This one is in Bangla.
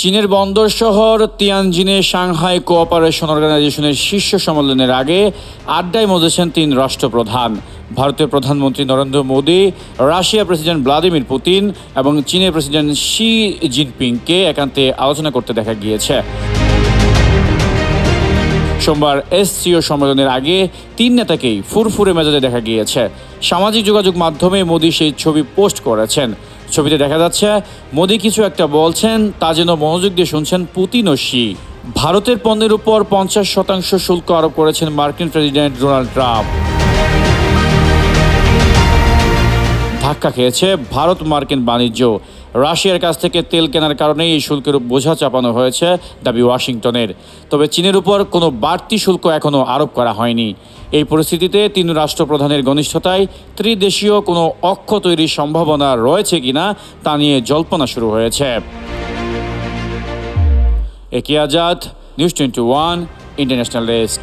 চীনের বন্দর শহর তিয়ানজিনে সাংহাই কোঅপারেশন অর্গানাইজেশনের শীর্ষ সম্মেলনের আগে আড্ডায় মজেছেন তিন রাষ্ট্রপ্রধান। ভারতের প্রধানমন্ত্রী নরেন্দ্র মোদী, রাশিয়ার প্রেসিডেন্ট ভ্লাদিমির পুতিন এবং চীনের প্রেসিডেন্ট শি জিনপিংকে একান্তে আলোচনা করতে দেখা গিয়েছে। সোমবার এসসিও সম্মেলনের আগে তিন নেতাকেই ফুরফুরে মেজাজে দেখা গিয়েছে। সামাজিক যোগাযোগ মাধ্যমে মোদী সেই ছবি পোস্ট করেছেন। ছবিতে দেখা যাচ্ছে, মোদি কিছু একটা বলছেন, তা যেন মনোযোগ দিয়ে শুনছেন পুতিন ও শি। ভারতের পণ্যের উপর পঞ্চাশ শতাংশ শুল্ক আরোপ করেছেন মার্কিন প্রেসিডেন্ট ডোনাল্ড ট্রাম্প। ধাক্কা খেয়েছে ভারত মার্কিন বাণিজ্য। রাশিয়ার কাছ থেকে তেল কেনার কারণে এই শুল্কের বোঝা চাপানো হয়েছে দাবি ওয়াশিংটনের। তবে চীনের উপর কোনো বাড়তি শুল্ক এখনও আরোপ করা হয়নি। এই পরিস্থিতিতে তিন রাষ্ট্রপ্রধানের ঘনিষ্ঠতায় ত্রিদেশীয় কোনো অক্ষ তৈরির সম্ভাবনা রয়েছে কিনা তা নিয়ে জল্পনা শুরু হয়েছে। A K Azad, news twenty one, international desk.